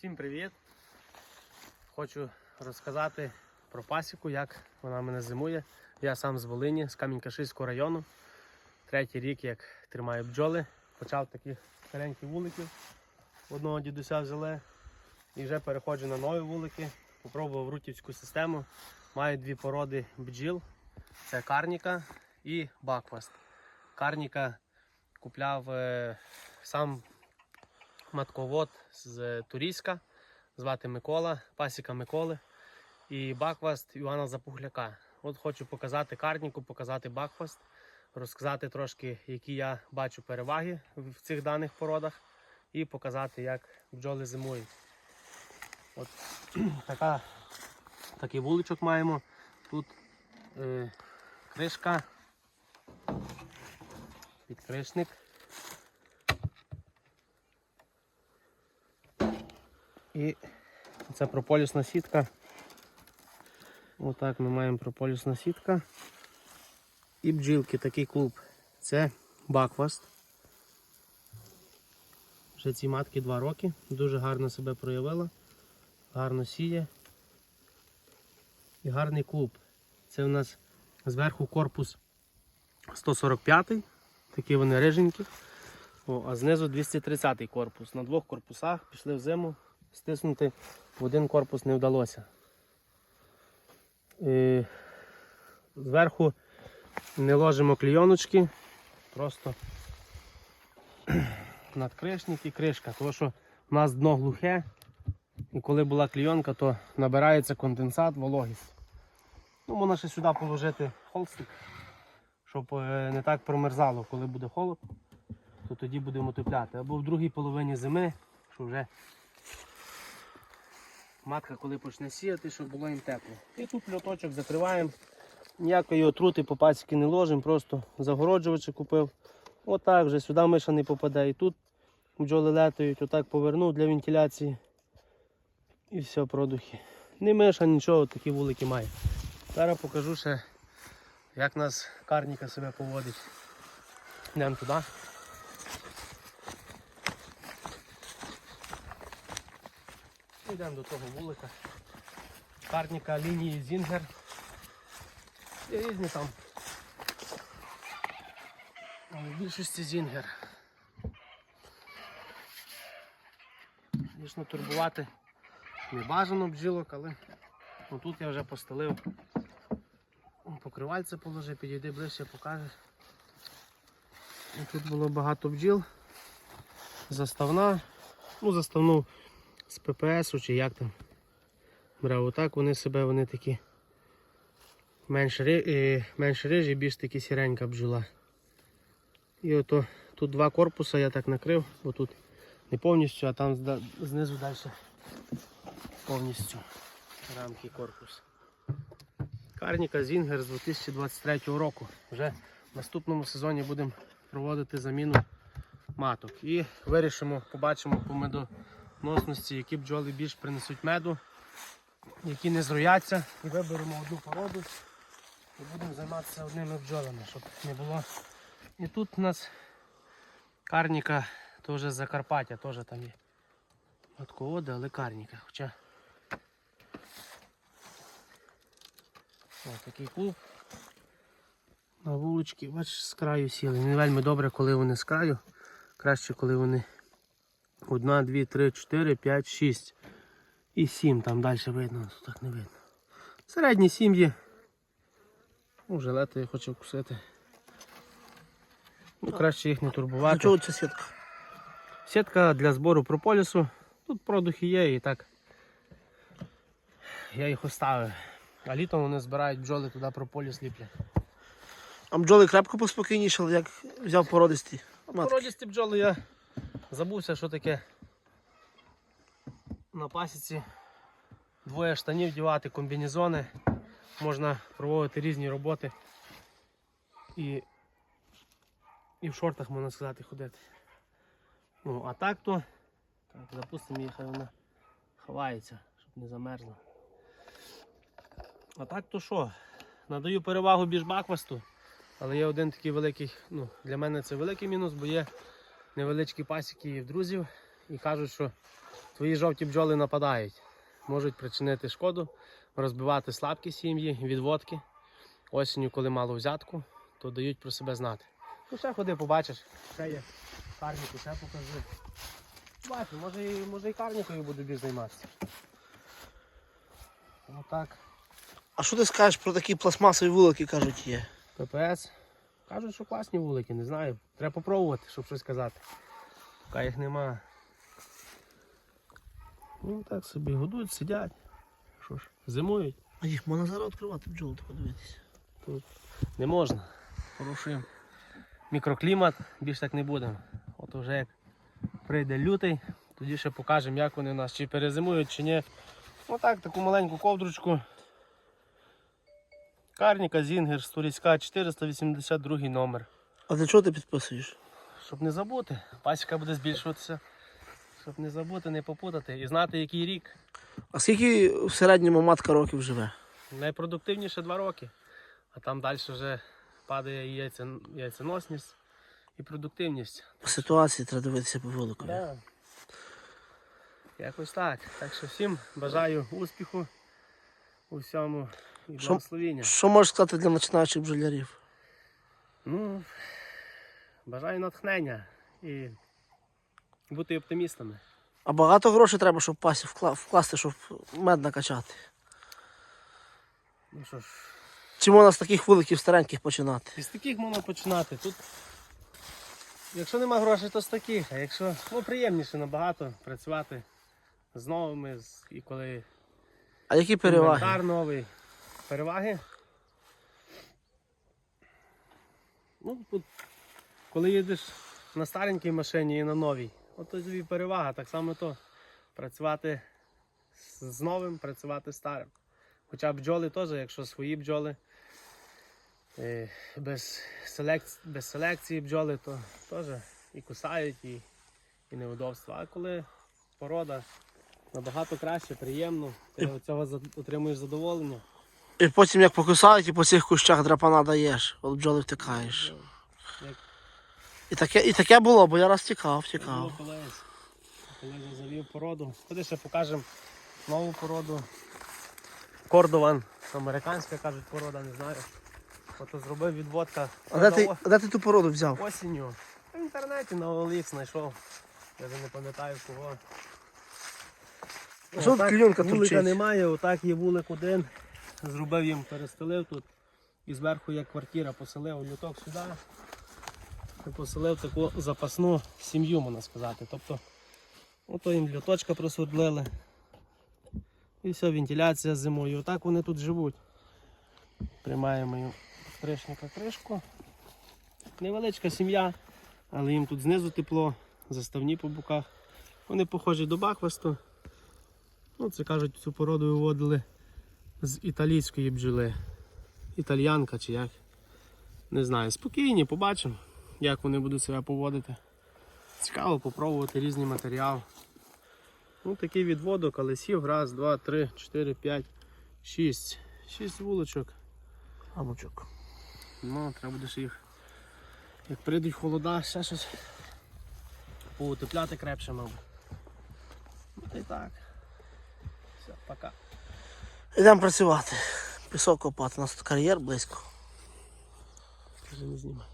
Всім привіт! Хочу розказати про пасіку, як вона мене зимує. Я сам з Волині, з Камінь-Каширського району. Третій рік, як тримаю бджоли. Почав таких стареньких вуликів. Одного дідуся взяли. І вже переходжу на нові вулики. Попробував рутівську систему. Маю дві породи бджіл. Це карніка і бакваст. Карніка купляв е, сам матковод з Турійська, звати Микола, пасіка Миколи і бакваст Івана Запухляка. От хочу показати карніку, показати бакваст, розказати трошки, які я бачу переваги в цих даних породах, і показати, як бджоли зимують. От така, такий вуличок маємо. Тут е, кришка, підкришник. І це прополісна сітка. Отак ми маємо прополісна сітка. І бджілки, такий клуб. Це бакваст. Вже ці матки 2 роки. Дуже гарно себе проявила. Гарно сіє. І гарний клуб. Це у нас зверху корпус 145 такі вони риженькі. О, а знизу 230 корпус. На двох корпусах пішли в зиму стиснути в один корпус не вдалося. І зверху не ложимо клійоночки, просто надкришник і кришка, тому що в нас дно глухе, і коли була клійонка, то набирається конденсат, вологість. Ну, можна ще сюди положити холстик, щоб е, не так промерзало, коли буде холод, то тоді будемо тепляти. Або в другій половині зими, що вже матка, коли почне сіяти, щоб було їм тепло. І тут льоточок закриваємо. Ніякої отрути по пасіки не ложимо, просто загороджувачі купив. Отак вже сюди миша не попаде. І тут бджоли летають, отак повернув для вентиляції. І все, продухи. Не миша, нічого, такі вулики має. Зараз покажу ще, як нас карніка себе поводить. Йдемо туди. Йдемо до того вулика. Карніка лінії Зінгер. І різні там. Але в більшості Зінгер. Звісно, турбувати не бажано бджілок, але тут я вже постелив. Покривальце положи, підійди ближче, покажеш. Тут було багато бджіл. Заставна. Ну, заставну з ППС чи як там. Брав отак, вони себе, вони такі е, менш рижі, більш такі сіренька бджола. І ото тут два корпуси я так накрив, бо тут не повністю, а там знизу далі повністю рамки корпус. Карніка Зінгер з 2023 року. Вже в наступному сезоні будемо проводити заміну маток. І вирішимо, побачимо по медоносності, які бджоли більш принесуть меду, які не зрояться. І виберемо одну породу і будемо займатися одними бджолами, щоб не було. І тут у нас карніка теж Закарпаття, теж там є. Матководи, але карніка. Хоча Ось такий клуб. На вулички, бачиш, з краю сіли. Не вельми добре, коли вони з краю. Краще, коли вони одна, дві, три, чотири, п'ять, шість і сім. Там далі видно, тут так не видно. Середні сім'ї. Ну, жилети я хочу вкусити. Ну, краще їх не турбувати. Для чого ця сітка? Сітка для збору прополісу. Тут продухи є і так. Я їх оставив. А літом вони збирають бджоли туди прополіс ліплять. А бджоли крепко поспокійнішали, як взяв породисті. Матки. Породісті бджоли я забувся, що таке на пасіці. Двоє штанів дівати, комбінезони. Можна проводити різні роботи. І, і в шортах, можна сказати, ходити. Ну, а так то, так, запустимо її, хай вона ховається, щоб не замерзла. А так то що? Надаю перевагу більш баквасту. Але є один такий великий, ну, для мене це великий мінус, бо є невеличкі пасіки в друзів і кажуть, що твої жовті бджоли нападають. Можуть причинити шкоду, розбивати слабкі сім'ї, відводки. Осінню, коли мало взятку, то дають про себе знати. Ну ще ходи, побачиш. Ще є карніку, ще покажи. Бачу, може, і- може і карнікою буду більш займатися. Отак. А що ти скажеш про такі пластмасові вулики, кажуть, є? ППС. Кажуть, що класні вулики, не знаю. Треба попробувати, щоб щось казати. Поки їх нема. Ну так собі годують, сидять. Що ж, зимують. А їх можна зараз відкривати бджоли, подивитися. Тут не можна. Порушуємо мікроклімат, більш так не будемо. От вже як прийде лютий, тоді ще покажемо, як вони у нас чи перезимують, чи ні. Отак, таку маленьку ковдручку. Карніка Зінгер, Сторіська, 482 номер. А для чого ти підписуєш? Щоб не забути. Пасіка буде збільшуватися. Щоб не забути, не попутати і знати, який рік. А скільки в середньому матка років живе? Найпродуктивніше 2 роки, а там далі вже падає і яйця, яйценосність і продуктивність. По ситуації треба дивитися по вулику. Да. Якось так. Так що всім бажаю успіху у всьому і Що- благословіння. Що можеш сказати для починаючих бджолярів? Ну, бажаю натхнення і бути оптимістами. А багато грошей треба, щоб пасі вкла- вкласти, щоб мед накачати. Ну що ж, Чи можна з таких вуликів стареньких починати? із таких можна починати. Тут, якщо нема грошей, то з таких. А якщо ну, приємніше набагато працювати з новими, з- і коли А які переваги? інвентар новий. Переваги. Ну, тут, коли їдеш на старенькій машині і на новій, от то тобі перевага. Так само то працювати з- новим, працювати старим. Хоча бджоли теж, якщо свої бджоли, е, без, селекції, без селекції бджоли, то теж і кусають, і, і неудобства. А коли порода набагато краще, приємно, ти від цього отримуєш задоволення. І потім як покусають, і по цих кущах драпана даєш, от бджоли втикаєш. Як І таке, і таке було, бо я раз тікав, було тікав. колись. Коли я завів породу. Ходи ще покажемо нову породу. Кордован. Американська кажуть порода, не знаю. Ото зробив відводка. А де ти, а де ти ту породу взяв? осінню. В інтернеті на OLX знайшов. Я вже не пам'ятаю кого. Що тут клюнка Вулика немає, отак є вулик один. Зробив їм, перестелив тут. І зверху є квартира, поселив люток сюди. І поселив таку запасну сім'ю, можна сказати. Тобто, ото їм люточка просвердлили. І все, вентиляція зимою. Отак вони тут живуть. Приймаємо їм кришника кришку. Невеличка сім'я, але їм тут знизу тепло, заставні по боках. Вони похожі до бахвасту. Ну, це кажуть, цю породу виводили з італійської бджоли. Італіянка чи як. Не знаю. Спокійні, побачимо, як вони будуть себе поводити. Цікаво попробувати різний матеріал. Ну, такий відводок, але сів. Раз, два, три, чотири, п'ять, шість. Шість вулочок. Амочок. Ну, треба буде ще їх. Як прийдуть холода, ще щось поутепляти крепше, мабуть. Ну, й так. Все, пока. Йдемо працювати. Пісок копати, у нас тут кар'єр близько. Вже не знімай.